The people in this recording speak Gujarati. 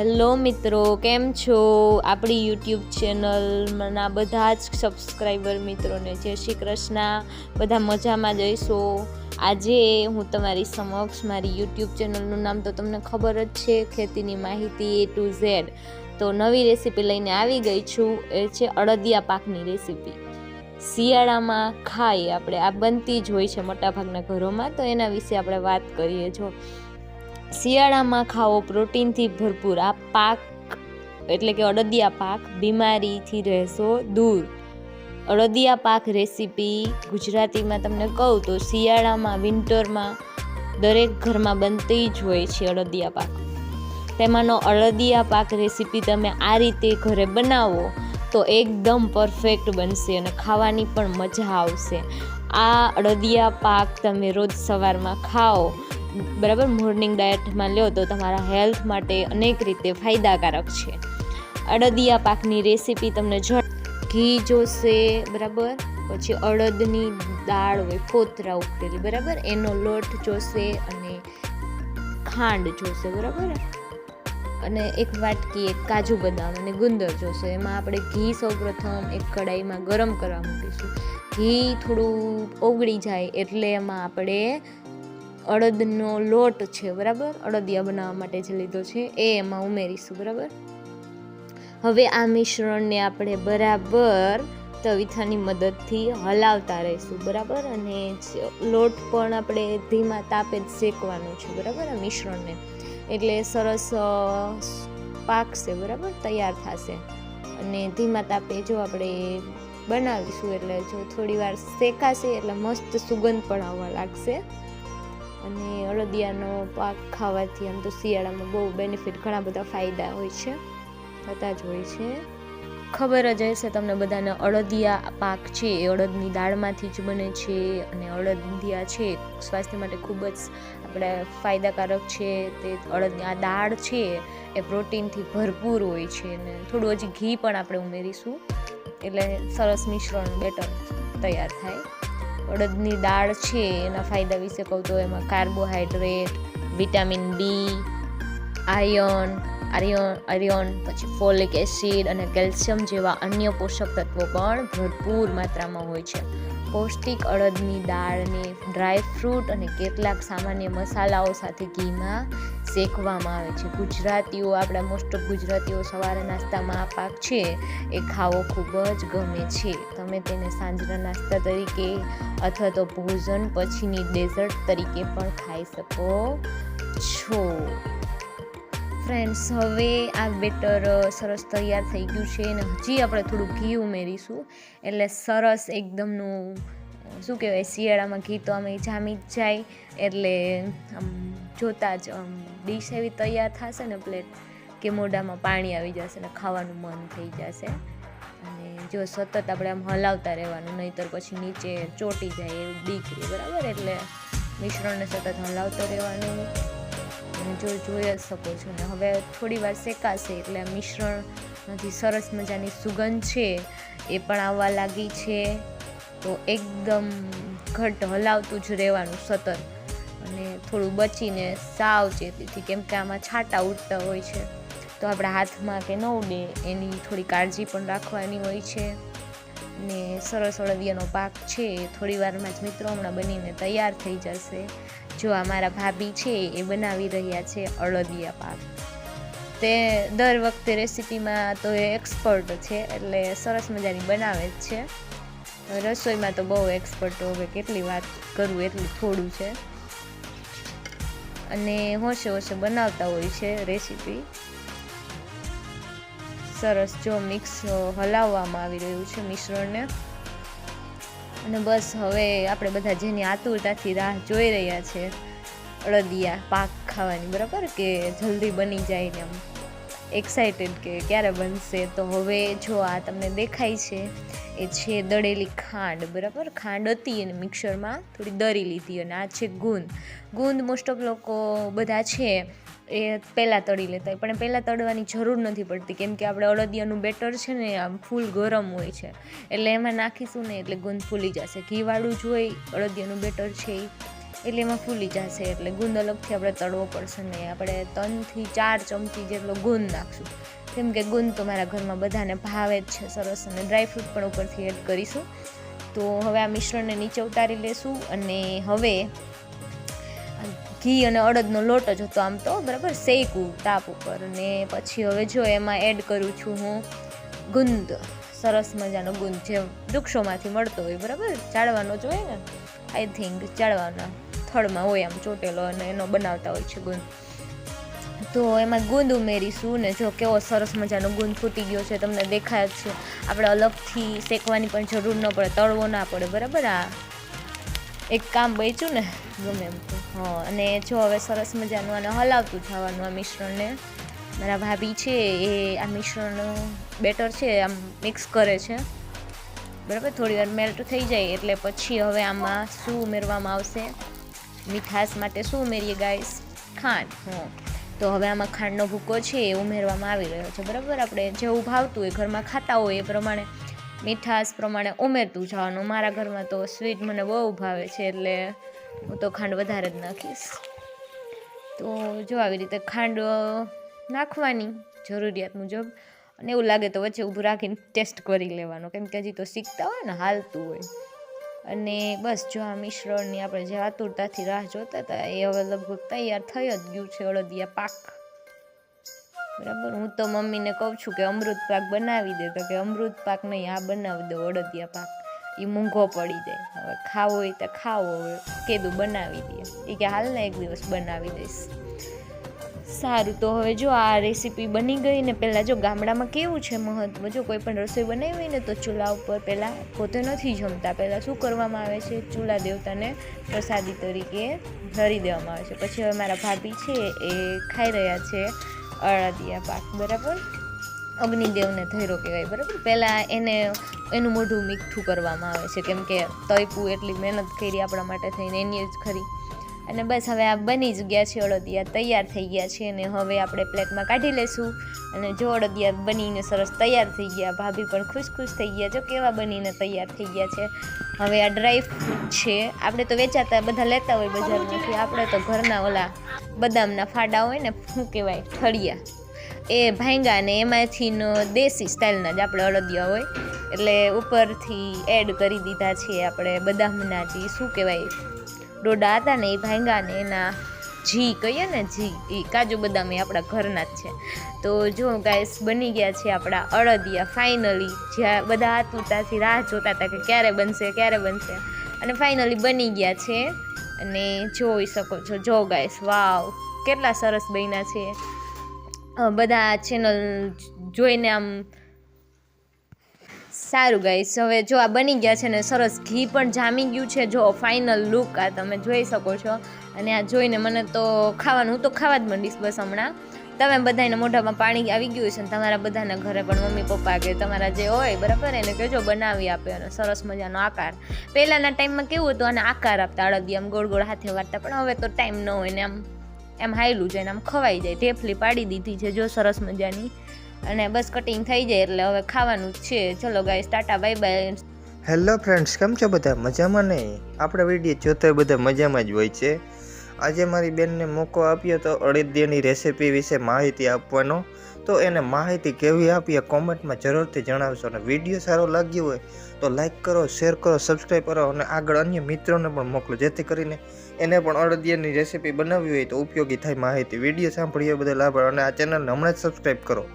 હેલો મિત્રો, કેમ છો? આપણી યુટ્યુબ ચેનલના બધા જ સબસ્ક્રાઈબર મિત્રોને જય શ્રી કૃષ્ણ. બધા મજામાં જઈશો? આજે હું તમારી સમક્ષ મારી યુટ્યુબ ચેનલનું નામ તો તમને ખબર જ છે, ખેતીની માહિતી એ ટુ ઝેડ તો નવી રેસીપી લઈને આવી ગઈ છું, એ છે અડદિયા પાકની રેસીપી. શિયાળામાં ખાઈ આપણે, આ બનતી જ હોય છે મોટાભાગના ઘરોમાં, તો એના વિશે આપણે વાત કરીએ જો. શિયાળામાં ખાવો પ્રોટીનથી ભરપૂર. આ પાક એટલે કે અડદિયા પાક બીમારીથી રહેશો દૂર. અડદિયા પાક રેસીપી ગુજરાતીમાં તમને કહું તો શિયાળામાં, વિન્ટરમાં દરેક ઘરમાં બનતી જ હોય છે અડદિયા પાક. તેમાંનો અડદિયા પાક રેસીપી તમે આ રીતે ઘરે બનાવો તો એકદમ પરફેક્ટ બનશે અને ખાવાની પણ મજા આવશે. આ અડદિયા પાક તમે રોજ સવારમાં ખાઓ બરાબર? મોર્નિંગ ડાયટમાં લો તો તમારા હેલ્થ માટે અનેક રીતે ફાયદાકારક છે. અડદિયા પાકની રેસીપી તમને જ ઘી જોશે, બરાબર? પછી અડદની દાળ હોય ફોતરા ઉકળેલી બરાબર? એનો લોટ જોશે અને ખાંડ જોશે, બરાબર? અને એક વાટકી એક કાજુ બદામ અને ગુંદર જોશે. એમાં આપણે ઘી સૌપ્રથમ એક કડાઈમાં ગરમ કરવા મૂકીશું. ઘી થોડું ઓગળી જાય એટલે એમાં આપણે અડદનો લોટ છે, બરાબર? અડદિયા બનાવવા માટે જે લીધો છે, એ એમાં ઉમેરીશું, બરાબર? હવે આ મિશ્રણને આપણે બરાબર તવીથાની મદદથી હલાવતા રહીશું, બરાબર? અને લોટ પણ આપણે ધીમા તાપે જ શેકવાનો છે, બરાબર? આ મિશ્રણને. એટલે સરસ પાકશે, બરાબર? તૈયાર થશે. અને ધીમા તાપે જો આપણે બનાવીશું, એટલે જો થોડી વાર શેકાશે, એટલે મસ્ત સુગંધ પણ આવવા લાગશે. અને અળદિયાનો પાક ખાવાથી આમ તો શિયાળામાં બહુ બેનિફિટ ઘણા બધા ફાયદા હોય છે. થતા જ હોય છે. ખબર જ હશે તમને બધાને અળદિયા પાક છે એ અડદની દાળમાંથી જ બને છે અને અળદિયા છે સ્વાસ્થ્ય માટે ખૂબ જ આપણે ફાયદાકારક છે. તે અડદની આ દાળ છે એ પ્રોટીનથી ભરપૂર હોય છે અને થોડું હજી ઘી પણ આપણે ઉમેરીશું. એટલે સરસ મિશ્રણ બેટર તૈયાર થાય. અડદની દાળ છે, એના ફાયદા વિશે કહું તો એમાં carbohydrate vitamin B iron iron iron પછી ફોલિક એસિડ અને કેલ્શિયમ જેવા અન્ય પોષક તત્વો પણ ભરપૂર માત્રામાં હોય છે. પૌષ્ટિક અડદની દાળને ડ્રાય ફ્રૂટ અને કેટલાક સામાન્ય મસાલાઓ સાથે ઘીમાં શેકવામાં આવે છે. ગુજરાતીઓ, આપણા મોસ્ટ ઓફ ગુજરાતીઓ સવારે નાસ્તામાં આ પાક છે એ ખાવો ખૂબ જ ગમે છે. તમે તેને સાંજના નાસ્તા તરીકે અથવા તો ભોજન પછીની ડેઝર્ટ તરીકે પણ ખાઈ શકો છો. ફ્રેન્ડ્સ હવે આ બેટર સરસ તૈયાર થઈ ગયું છે અને હજી આપણે થોડું ઘી ઉમેરીશું. એટલે સરસ એકદમનું શું કહેવાય, શિયાળામાં ઘી તો અમે જામી જ જાય. એટલે, આમ, જોતાં જ ડીશ એવી તૈયાર થશે ને પ્લેટ કે મોઢામાં પાણી આવી જશે ને ખાવાનું મન થઈ જશે. અને જો સતત આપણે આમ હલાવતા રહેવાનું, નહીંતર પછી નીચે ચોટી જાય એવું દીકરી, બરાબર? એટલે મિશ્રણને સતત હલાવતો રહેવાનું. અને જો જોઈ જ શકો છો. ને હવે થોડી વાર શેકાશે એટલે મિશ્રણમાંથી સરસ મજાની સુગંધ છે, એ પણ આવવા લાગી છે. તો એકદમ ઘટ હલાવતું જ રહેવાનું સતત. અને થોડું બચીને સાવચેતીથી કેમ કે આમાં છાંટા ઉડતા હોય છે. તો આપણા હાથમાં કે ન ઉડે, એની થોડી કાળજી પણ રાખવાની હોય છે. ને સરસ અળવિયાનો પાક છે, એ થોડી વારમાં જ મિત્રો હમણાં બનીને તૈયાર થઈ જશે. જો અમારા ભાભી છે, એ બનાવી રહ્યા છે અળદિયા પાક. તે દર વખતે રેસીપીમાં તો એ એક્સપર્ટ છે, એટલે સરસ મજાની બનાવે જ છે. રસોઈમાં તો બહુ એક્સપર્ટ હવે, કેટલી વાત કરું એટલું થોડું છે. અને હોશે હોશે બનાવતા હોય છે રેસીપી. સરસ જો મિક્સ હલાવવામાં આવી રહ્યું છે મિશ્રણને. અને બસ હવે આપણે બધા જેની આતુરતાથી રાહ જોઈ રહ્યા છે, અળદિયા પાક ખાવાની, બરાબર? કે જલ્દી બની જાય ને એમ. એક્સાઇટેડ કે ક્યારે બનશે? તો હવે જો આ તમને દેખાય છે, એ છે દળેલી ખાંડ, બરાબર? ખાંડ હતી અને મિક્સરમાં થોડી દરી લીધી અને આ છે ગુંદ. ગુંદ મોસ્ટ ઓફ લોકો બધા છે એ પહેલાં તળી લેતા હોય. પણ પહેલાં તળવાની જરૂર નથી પડતી. કેમ કે આપણે અળદિયાનું બેટર છે ને, આમ ફૂલ ગરમ હોય છે. એટલે એમાં નાખીશું ને, એટલે ગુંદ ફૂલી જશે. ઘીવાળું જ હોય અળદિયાનું બેટર છે એ એટલે એમાં ફૂલી જશે. એટલે ગુંદ અલગથી આપણે તળવો પડશે ને, આપણે ત્રણથી ચાર ચમચી જેટલો ગુંદ નાખશું. કેમ કે ગુંદ તો મારા ઘરમાં બધાને ભાવે જ છે, સરસ. અને ડ્રાયફ્રૂટ પણ ઉપરથી એડ કરીશું. તો હવે આ મિશ્રણને નીચે ઉતારી લેશું. અને હવે ઘી અને અડદનો લોટ જ હતો આમ તો, બરાબર? શેકું તાપ ઉપર ને પછી હવે જો એમાં એડ કરું છું હું ગુંદ, સરસ મજાનો ગુંદ જે વૃક્ષોમાંથી મળતો હોય, બરાબર? ચાળવાનો જ હોય ને? આઈ થિંક ચાળવાના થળમાં હોય આમ ચોટેલો અને એનો બનાવતા હોય છે ગુંદ. તો એમાં ગુંદ ઉમેરીશું ને જો કેવો સરસ મજાનો ગુંદ ફૂટી ગયો છે, તમને દેખાય જ છે. આપણે અલગથી શેકવાની પણ જરૂર ન પડે, તળવો ના પડે, બરાબર? આ એક કામ બચ્યું ને ગમે એમ તો. હા, અને જો હવે સરસ મજાનું આને હલાવતું જવાનું આ મિશ્રણને. મારા ભાભી છે, એ આ મિશ્રણ બેટર છે, આમ મિક્સ કરે છે. બરાબર? થોડી વાર મેલ્ટ થઈ જાય એટલે પછી હવે આમાં શું ઉમેરવામાં આવશે? મીઠાશ માટે શું ઉમેરીએ ગાઈસ ખાંડ. હં. તો હવે આમાં ખાંડનો ભૂકો છે, એ ઉમેરવામાં આવી રહ્યો છે. બરાબર? આપણે જેવું ભાવતું હોય, ઘરમાં ખાતા હોય એ પ્રમાણે મીઠાશ પ્રમાણે ઉમેરતું જવાનું. મારા ઘરમાં તો સ્વીટ મને બહુ ભાવે છે, એટલે હું તો ખાંડ વધારે જ નાખીશ. તો જો આવી રીતે ખાંડ નાખવાની જરૂરિયાત મુજબ, અને એવું લાગે તો વચ્ચે ઊભું રાખીને ટેસ્ટ કરી લેવાનો. કેમ કે હજી તો શીખતા હોય ને, હાલતું હોય. અને બસ જો આ મિશ્રણની આપણે જે આતુરતાથી રાહ જોતા હતા, એ હવે લગભગ તૈયાર થઈ જ ગયું છે અડદિયા પાક. બરાબર? હું તો મમ્મીને કહું છું કે અમૃત પાક બનાવી દે. તો કે અમૃત પાક નહીં, આ બનાવી દો અડદિયા પાક. એ મૂંઘો પડી જાય. હવે ખાવો હોય તો ખાવો હવે. કીધું બનાવી દે. એ કે હાલને એક દિવસ બનાવી દઈશ. સારું, તો હવે જો આ રેસીપી બની ગઈ ને પહેલાં જો ગામડામાં કેવું છે મહત્વ? જો કોઈ પણ રસોઈ બનાવી હોય ને તો ચૂલા ઉપર પહેલાં પોતે નથી જમતા. પહેલાં શું કરવામાં આવે છે? ચૂલા દેવતાને પ્રસાદી તરીકે ધરી દેવામાં આવે છે. પછી હવે મારા ભાભી છે એ ખાઈ રહ્યા છે અળદિયા પાક, બરાબર? અગ્નિદેવને ધૈરો કહેવાય, બરાબર? પહેલાં એને, એનું મોઢું મીઠું કરવામાં આવે છે, કેમ કે તૈપું એટલી મહેનત કરી આપણા માટે થઈને, એની જ ખરી. અને બસ હવે આ બની જ ગયા છે અડદિયા, તૈયાર થઈ ગયા છે અને હવે આપણે પ્લેટમાં કાઢી લેશું. અને જો અડદિયા બનીને સરસ તૈયાર થઈ ગયા, ભાભી પણ ખુશ ખુશ થઈ ગયા. જો કેવા બનીને તૈયાર થઈ ગયા છે. હવે આ ડ્રાય ફ્રૂટ છે. આપણે તો વેચાતા બધા લેતા હોય બજારમાંથી. આપણે તો ઘરના ઓલા બદામના ફાડા હોય ને, શું કહેવાય, ઠળિયા. એ ભાંગા ને એમાંથી દેશી સ્ટાઇલના જ આપણે અડદિયા હોય. એટલે ઉપરથી એડ કરી દીધા છે આપણે બદામના જે, શું કહેવાય ડોડા હતા ને એ ભાંગાને, એના ઘી કહીએ ને ઘી એ કાજુ બદામ એ આપણા ઘરના જ છે. તો જો ગાઈસ, બની ગયા છે આપણા અડદિયા ફાઇનલી જ્યાં બધા આતુરતાથી રાહ જોતા હતા કે ક્યારે બનશે ક્યારે બનશે. અને ફાઇનલી બની ગયા છે. અને જોઈ શકો છો, જો ગાઈસ, વાવ, કેટલા સરસ બન્યા છે. બધા ચેનલ જોઈને આમ સારું ગાઈસ હવે જો આ બની ગયા છે ને, સરસ ઘી પણ જામી ગયું છે. જો ફાઇનલ લુક આ તમે જોઈ શકો છો. અને આ જોઈને મને તો ખાવાનું તો ખાવા જ માંડીશ બસ હમણાં. તમે બધાને મોઢામાં પાણી આવી ગયું છે ને, તમારા બધાના ઘરે પણ મમ્મી પપ્પા કે તમારા જે હોય, બરાબર? એને કહેજો બનાવી આપે અને સરસ મજાનો આકાર. પહેલાંના ટાઈમમાં કેવું હતું અને આકાર આપતા અડદી આમ ગોળ ગોળ હાથે વાળતા પણ હવે તો ટાઈમ ન હોય ને આમ, એમ હાયલું જાય ને આમ ખવાઈ જાય. ઢેફલી પાડી દીધી છે, જો સરસ મજાની. અને બસ કટિંગ થઈ જાય એટલે હવે ખાવાનું છે. ચલો guys tata bye bye hello friends કેમ છો બધા? મજામાં નહીં આપણે વીડિયો જોતા બધા મજામાં જ હોય છે. આજે મારી બેનને મોકો આપ્યો તો અડદિયાની રેસિપી વિશે માહિતી આપવાનો. તો એને માહિતી કેવી આપીએ કોમેન્ટમાં જરૂરથી જણાવશો અને વીડિયો સારો લાગ્યો હોય તો લાઈક કરો શેર કરો સબસ્ક્રાઈબ કરો અને આગળ અન્ય મિત્રોને પણ મોકલો. જેથી કરીને એને પણ અડદિયાની રેસિપી બનાવવી હોય તો ઉપયોગી થાય માહિતી. વીડિયો સાંભળીએ બધા લાભ અને આ ચેનલને હમણાં જ સબસ્ક્રાઈબ કરો.